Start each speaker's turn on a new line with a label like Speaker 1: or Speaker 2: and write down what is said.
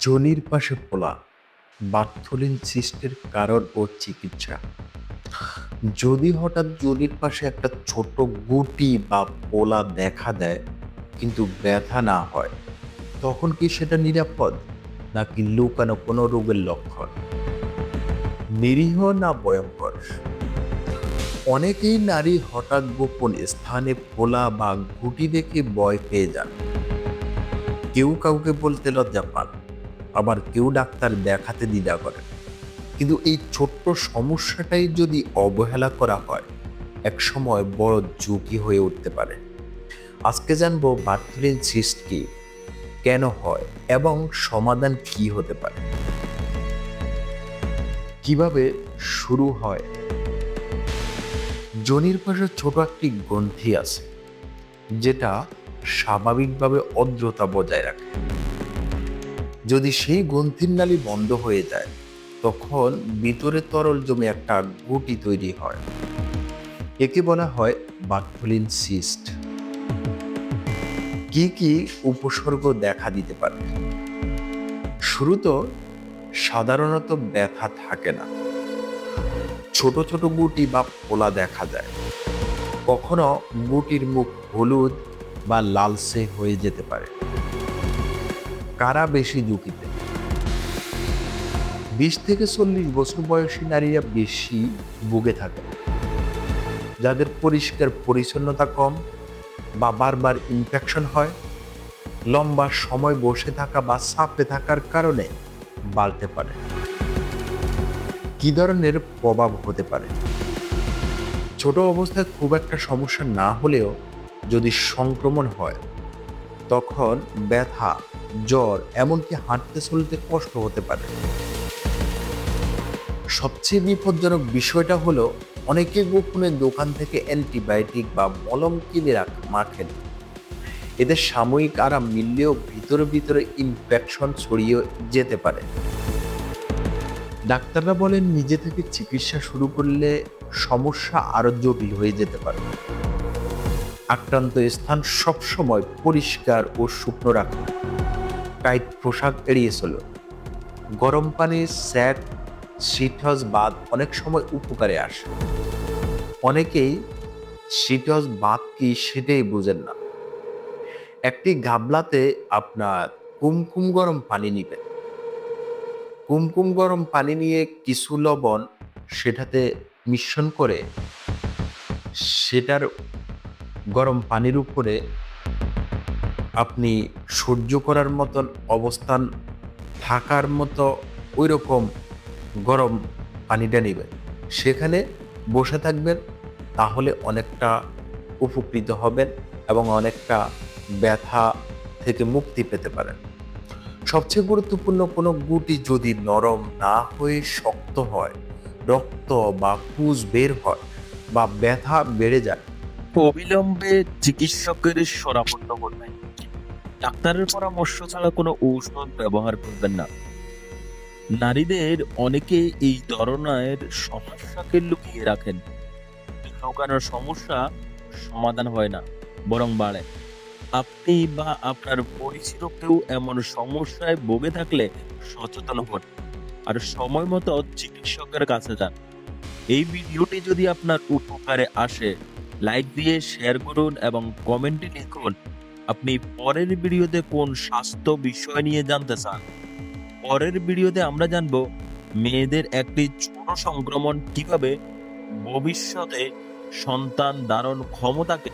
Speaker 1: যোনির পাশে ফোলা বার্থলিন সিস্টের কারণ ও চিকিৎসা। যদি হঠাৎ যোনির পাশে একটা ছোট গুটি বা পোলা দেখা দেয়, কিন্তু ব্যথা না হয়, তখন কি সেটা নিরাপদ, নাকি লুকানো কোনো রোগের লক্ষণ? নিরীহ না ভয়ঙ্কর? অনেকেই নারী হঠাৎ গোপন স্থানে পোলা বা গুটি দেখে ভয় পেয়ে যান। কেউ কাউকে বলতে লজ্জা পান। আবার কেউ ডাক্তার দেখাতে দ্বিধা করেন কিন্তু এই ছোট্ট সমস্যাটাই যদি অবহেলা করা হয় এক সময় বড় ঝুঁকি হয়ে উঠতে পারে। আজকে জানব বার্থলিন সিস্ট কি, কেন হয়, এবং সমাধান কি হতে পারে। কীভাবে শুরু হয়? জনির পাশে ছোট একটি গ্রন্থি আছে, যেটা স্বাভাবিকভাবে অদ্রতা বজায় রাখে। যদি সেই গ্রন্থির নালী বন্ধ হয়ে যায়, তখন ভিতরে তরল জমে একটা গুটি তৈরি হয়। একে বলা হয় বার্থলিন সিস্ট। কি কি উপসর্গ দেখা দিতে পারে? শুরুত সাধারণত ব্যথা থাকে না। ছোট ছোট গুটি বা ফোলা দেখা যায়। কখনো গুটির মুখ হলুদ বা লালচে হয়ে যেতে পারে। কারা বেশি ঝুঁকিতে? বিশ থেকে চল্লিশ বছর বয়সী নারীরা বেশি ভুগে থাকে। যাদের পরিষ্কার পরিচ্ছন্নতা কম বা বারবার ইনফেকশন হয়, লম্বা সময় বসে থাকা বা সাপে থাকার কারণে বাড়তে পারে। কি ধরনের প্রভাব হতে পারে? ছোট অবস্থায় খুব একটা সমস্যা না হলেও যদি সংক্রমণ হয়, তখন ব্যথা জ্বর, এমনকি হাঁটতে চলতে কষ্ট হতে পারে। সবচেয়ে বিপজ্জনক বিষয়টা হলো, অনেকে গোপনে দোকান থেকে অ্যান্টিবায়োটিক বা মলম কিনে রাখ, মাখেন। এদের সাময়িক আরাম মিললেও ভিতরে ভিতরে ইনফেকশন ছড়িয়ে যেতে পারে। ডাক্তাররা বলেন, নিজে থেকে চিকিৎসা শুরু করলে সমস্যা আরও জটিল হয়ে যেতে পারে। আক্রান্ত স্থান সবসময় পরিষ্কার ও শুকনো রাখুন। টাইট পোশাক এড়িয়ে চলুন গরম পানি স্যাক সিটস বাদ অনেক সময় উপকারে আসে। অনেকেই সিটস বাদ কি সেটাই বুঝেন না। একটি গাবলাতে আপনার কুমকুম গরম পানি নিবেন। কুমকুম গরম পানি নিয়ে কিছু লবণ সেটাতে মিশ্রণ করে সেটার গরম পানির উপরে আপনি সহ্য করার মতন অবস্থান থাকার মতো ওই রকম গরম পানিটা নেবেন। সেখানে বসে থাকবেন, তাহলে অনেকটা উপকৃত হবেন এবং অনেকটা ব্যথা থেকে মুক্তি পেতে পারেন। সবচেয়ে গুরুত্বপূর্ণ কোনো গুটি যদি নরম না হয়ে শক্ত হয়, রক্ত বা পুজ বের হয় বা ব্যথা বেড়ে যায়,
Speaker 2: অবিলম্বে চিকিৎসকের শরাপন্ন করবেন ডাক্তারের পরামর্শ ছাড়া কোনো ঔষধ ব্যবহার করবেন না। নারীদের অনেকে এই ধরনের সমস্যাকে লুকিয়ে রাখেন। লুকানোর সমস্যা সমাধান হয় না, বরং বাড়ে। আপনি বা আপনার পরিচিত কেউ এমন সমস্যায় ভোগে থাকলে সচেতন হন আর সময় মতো চিকিৎসকের কাছে যান। এই ভিডিওটি যদি আপনার উপকারে আসে, লাইক দিয়ে শেয়ার করুন এবং কমেন্টে লিখুন আপনি পরের ভিডিওতে কোন স্বাস্থ্য বিষয় নিয়ে জানতে চান? পরের ভিডিওতে আমরা জানব মেয়েদের একটি ছোট সংক্রমণ কীভাবে ভবিষ্যতে সন্তান ধারণ ক্ষমতাকে